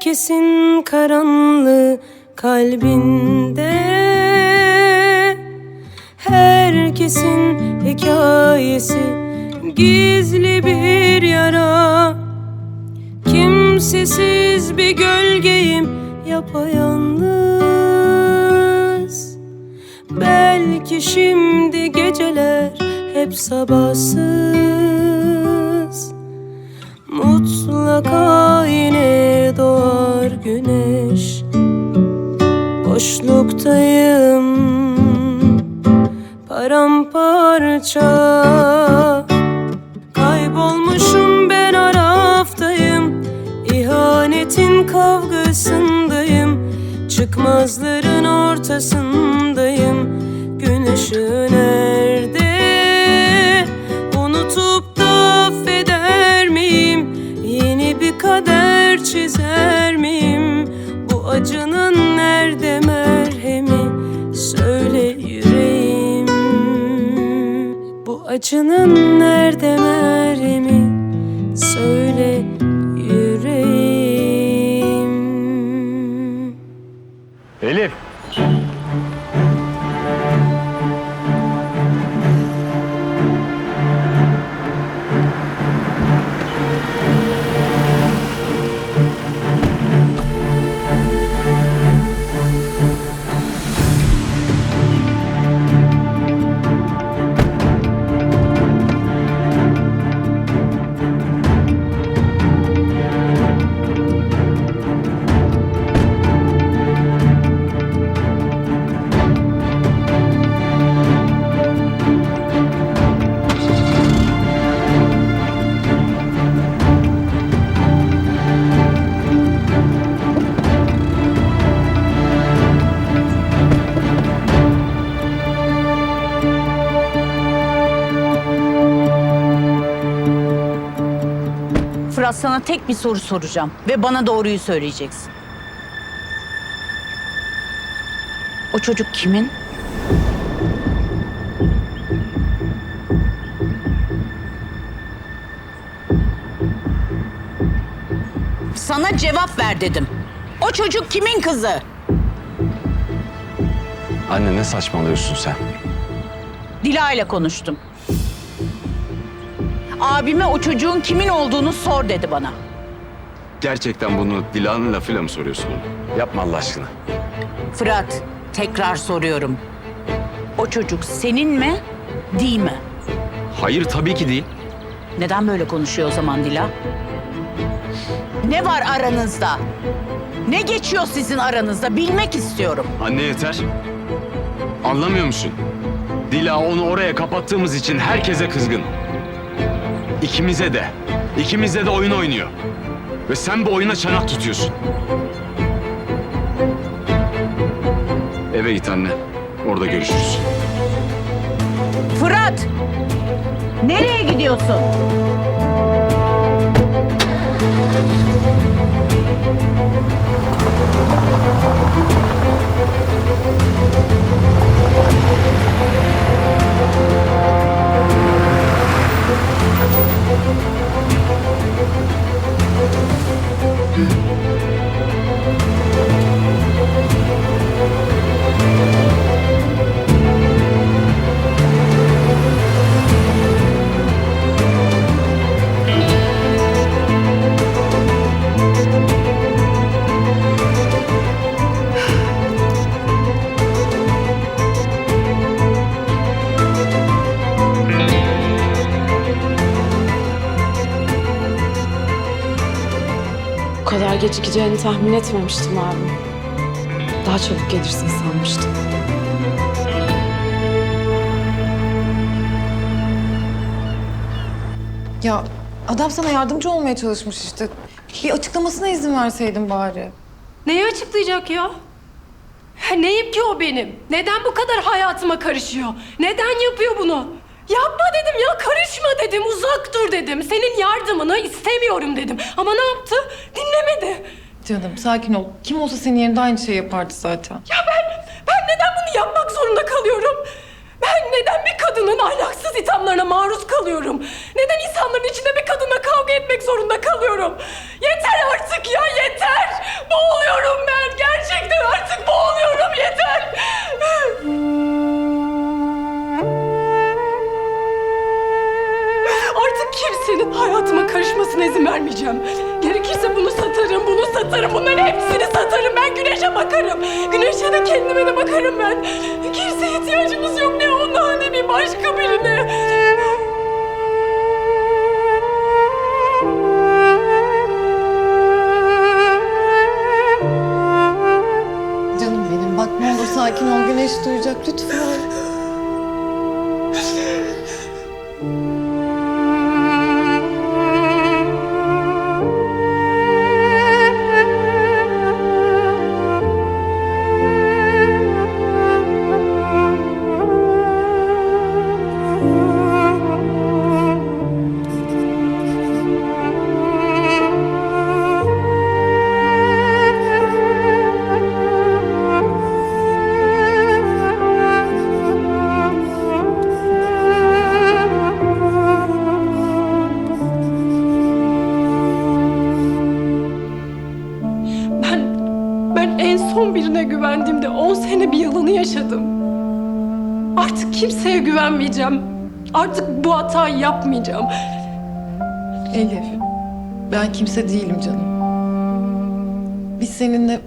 Herkesin karanlığı kalbinde. Herkesin hikayesi gizli bir yara. Kimsesiz bir gölgeyim yapayalnız. Belki şimdi geceler hep sabahsız. Mutlaka yine güneş. Boşluktayım. Paramparça. Kaybolmuşum ben araftayım. İhanetin kavgasındayım. Çıkmazların ortasındayım. Gün ışığı nerede? Unutup acının nerede merhemi Söyle yüreğim Elif. Fırat sana tek bir soru soracağım ve bana doğruyu söyleyeceksin. O çocuk kimin? Sana cevap ver dedim. O çocuk kimin kızı? Anne ne saçmalıyorsun sen? Dila ile konuştum. Abime o çocuğun kimin olduğunu sor dedi bana. Gerçekten bunu Dila'nın lafıyla mı soruyorsun? Yapma Allah aşkına. Fırat, tekrar soruyorum. O çocuk senin mi, değil mi? Hayır tabii ki değil. Neden böyle konuşuyor o zaman Dila? Ne var aranızda? Ne geçiyor sizin aranızda? Bilmek istiyorum. Anne yeter. Anlamıyor musun? Dila onu oraya kapattığımız için herkese kızgın. İkimize de. İkimize de oyun oynuyor. Ve sen bu oyuna çanak tutuyorsun. Eve git anne. Orada görüşürüz. Fırat! Nereye gidiyorsun? Kadar gecikeceğini tahmin etmemiştim abi. Daha çabuk gelirsin sanmıştım. Ya adam sana yardımcı olmaya çalışmış işte. Bir açıklamasına izin verseydin bari. Neyi açıklayacak ya? Ha, neyim ki o benim? Neden bu kadar hayatıma karışıyor? Neden yapıyor bunu? Yapma dedim ya, karışma dedim, uzak dur dedim. Senin yardımını istemiyorum dedim. Ama ne yaptı? Dinlemedi. Canım sakin ol. Kim olsa senin yerinde aynı şey yapardı zaten. Ya ben, ben neden bunu yapmak zorunda kalıyorum? Ben neden bir kadının ahlaksız ithamlarına maruz kalıyorum? Neden insanların içinde bir kadınla kavga etmek zorunda kalıyorum? kimsenin hayatıma karışmasına izin vermeyeceğim. Gerekirse bunu satarım, bunu satarım, bunların hepsini satarım. Ben güneşe bakarım. Güneşe de kendime de bakarım ben. Kimseye ihtiyacımız yok ne ona ne bir başka birine. Canım benim bak ne olur sakin ol güneş duyacak lütfen. Yaşadım. Artık kimseye güvenmeyeceğim. Artık bu hatayı yapmayacağım. Elif ben kimse değilim canım. Biz seninle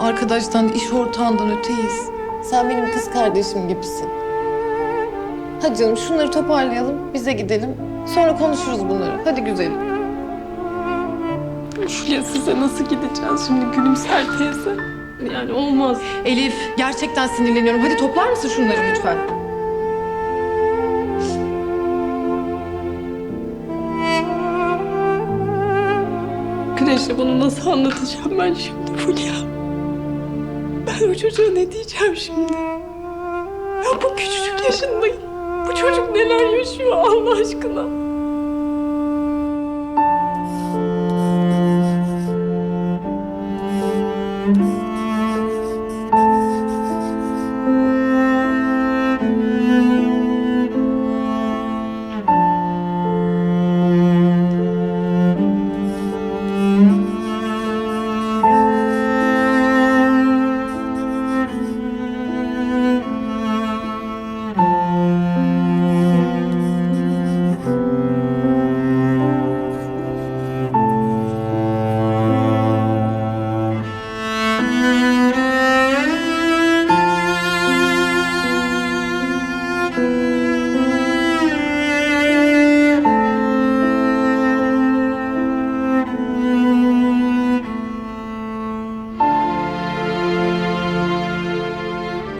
arkadaştan, iş ortağından öteyiz. Sen benim kız kardeşim gibisin. Hadi canım şunları toparlayalım, bize gidelim. Sonra konuşuruz bunları. Hadi güzelim. Fulya size nasıl gideceğiz şimdi gülümser teyze? Yani olmaz. Elif gerçekten sinirleniyorum. Hadi toplar mısın şunları lütfen? Güneş'e bunu nasıl anlatacağım ben şimdi Fulya? Ben o çocuğa ne diyeceğim şimdi? Ya bu küçücük yaşında bu çocuk neler yaşıyor Allah aşkına?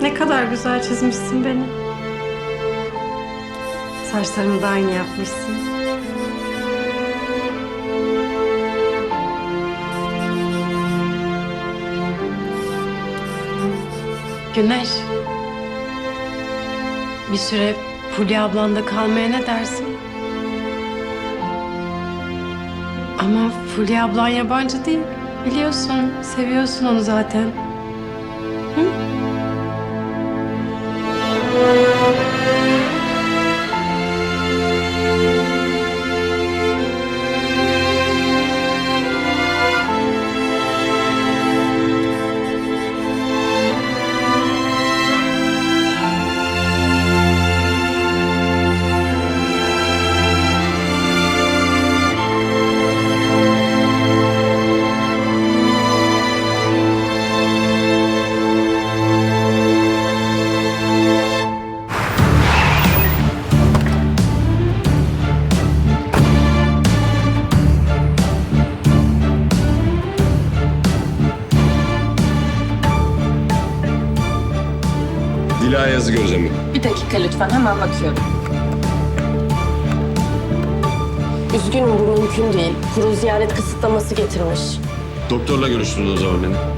Ne kadar güzel çizmişsin beni. Saçlarımı da aynı yapmışsın. Güneş. Bir süre Fulya ablanda kalmaya ne dersin? Ama Fulya ablan yabancı değil. Biliyorsun, seviyorsun onu zaten. Dila lütfen hemen bakıyorum. Üzgünüm bu mümkün değil. Kurul ziyaret kısıtlaması getirmiş. Doktorla görüştünüz o zaman beni.